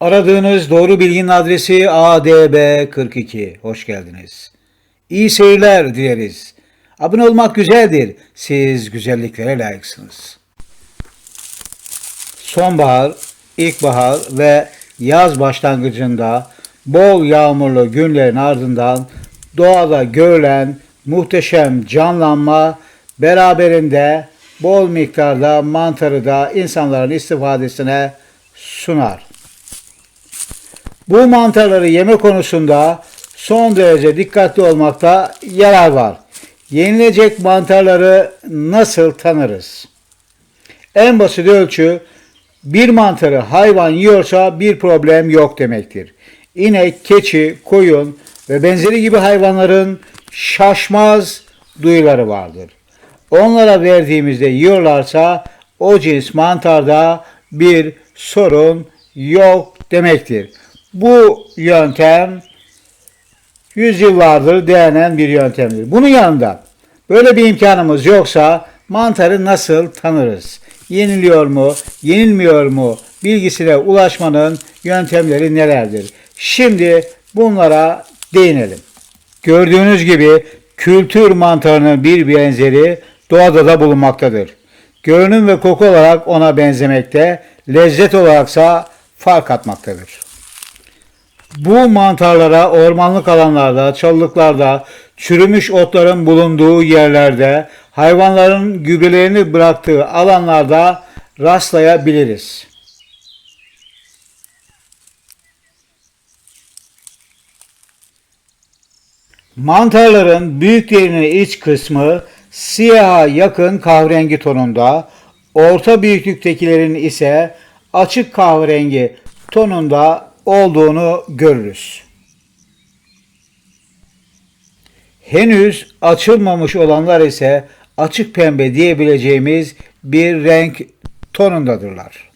Aradığınız doğru bilginin adresi ADB42. Hoş geldiniz. İyi seyirler dileriz. Abone olmak güzeldir. Siz güzelliklere layıksınız. Sonbahar, ilkbahar ve yaz başlangıcında bol yağmurlu günlerin ardından doğada görülen muhteşem canlanma beraberinde bol miktarda mantarı da insanların istifadesine sunar. Bu mantarları yeme konusunda son derece dikkatli olmakta yarar var. Yenilecek mantarları nasıl tanırız? En basit ölçü bir mantarı hayvan yiyorsa bir problem yok demektir. İnek, keçi, koyun ve benzeri gibi hayvanların şaşmaz duyuları vardır. Onlara verdiğimizde yiyorlarsa o cins mantarda bir sorun yok demektir. Bu yöntem yüzyıllardır denenen bir yöntemdir. Bunun yanında böyle bir imkanımız yoksa mantarı nasıl tanırız? Yeniliyor mu, yenilmiyor mu bilgisine ulaşmanın yöntemleri nelerdir? Şimdi bunlara değinelim. Gördüğünüz gibi kültür mantarının bir benzeri doğada da bulunmaktadır. Görünüm ve koku olarak ona benzemekte, lezzet olaraksa fark atmaktadır. Bu mantarlara ormanlık alanlarda, çalılıklarda, çürümüş otların bulunduğu yerlerde, hayvanların gübrelerini bıraktığı alanlarda rastlayabiliriz. Mantarların büyük derinin iç kısmı siyaha yakın kahverengi tonunda, orta büyüklüktekilerin ise açık kahverengi tonunda olduğunu görürüz. Henüz açılmamış olanlar ise açık pembe diyebileceğimiz bir renk tonundadırlar.